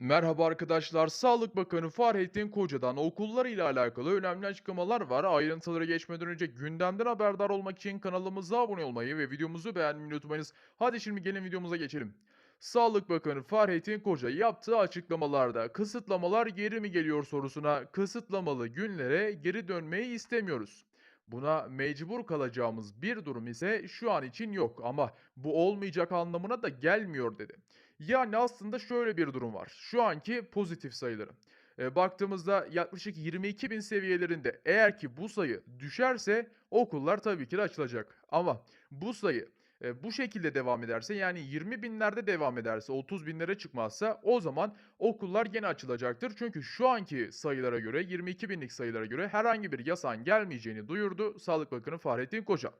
Merhaba arkadaşlar. Sağlık Bakanı Fahrettin Koca'dan okullar ile alakalı önemli açıklamalar var. Ayrıntılara geçmeden önce gündemden haberdar olmak için kanalımıza abone olmayı ve videomuzu beğenmeyi unutmayınız. Hadi şimdi gelin videomuza geçelim. Sağlık Bakanı Fahrettin Koca yaptığı açıklamalarda kısıtlamalar geri mi geliyor sorusuna kısıtlamalı günlere geri dönmeyi istemiyoruz. Buna mecbur kalacağımız bir durum ise şu an için yok ama bu olmayacak anlamına da gelmiyor dedi. Yani aslında şöyle bir durum var. Şu anki pozitif sayıları. E, baktığımızda yaklaşık 22 bin seviyelerinde eğer ki bu sayı düşerse okullar tabii ki de açılacak. Ama bu sayı e, bu şekilde devam ederse yani 20 binlerde devam ederse 30 binlere çıkmazsa o zaman okullar gene açılacaktır. Çünkü şu anki sayılara göre 22 binlik sayılara göre herhangi bir yasağın gelmeyeceğini duyurdu Sağlık Bakanı Fahrettin Koca.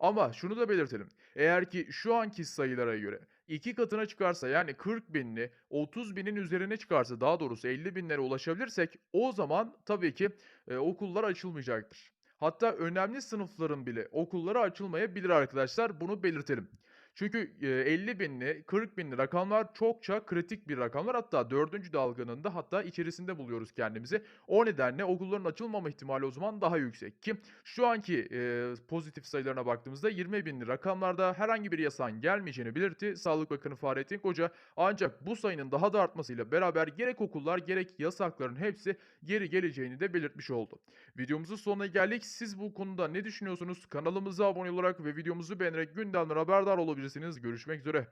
Ama şunu da belirtelim. Eğer ki şu anki sayılara göre iki katına çıkarsa yani 40 binli 30 binin üzerine çıkarsa daha doğrusu 50 binlere ulaşabilirsek o zaman tabii ki e, okullar açılmayacaktır. Hatta önemli sınıfların bile okulları açılmayabilir arkadaşlar bunu belirtelim. Çünkü e, 50 binli 40 binli rakamlar çokça kritik bir rakamlar hatta 4. dalganın da hatta içerisinde buluyoruz kendimizi. O nedenle okulların açılmama ihtimali o zaman daha yüksek ki şu anki pozitif sayılarına baktığımızda 20 binli rakamlarda herhangi bir yasağın gelmeyeceğini belirtti Sağlık Bakanı Fahrettin Koca. Ancak bu sayının daha da artmasıyla beraber gerek okullar gerek yasakların hepsi geri geleceğini de belirtmiş oldu. Videomuzun sonuna geldik. Siz bu konuda ne düşünüyorsunuz? Kanalımıza abone olarak ve videomuzu beğenerek gündemden haberdar olabilirsiniz. Görüşmek üzere.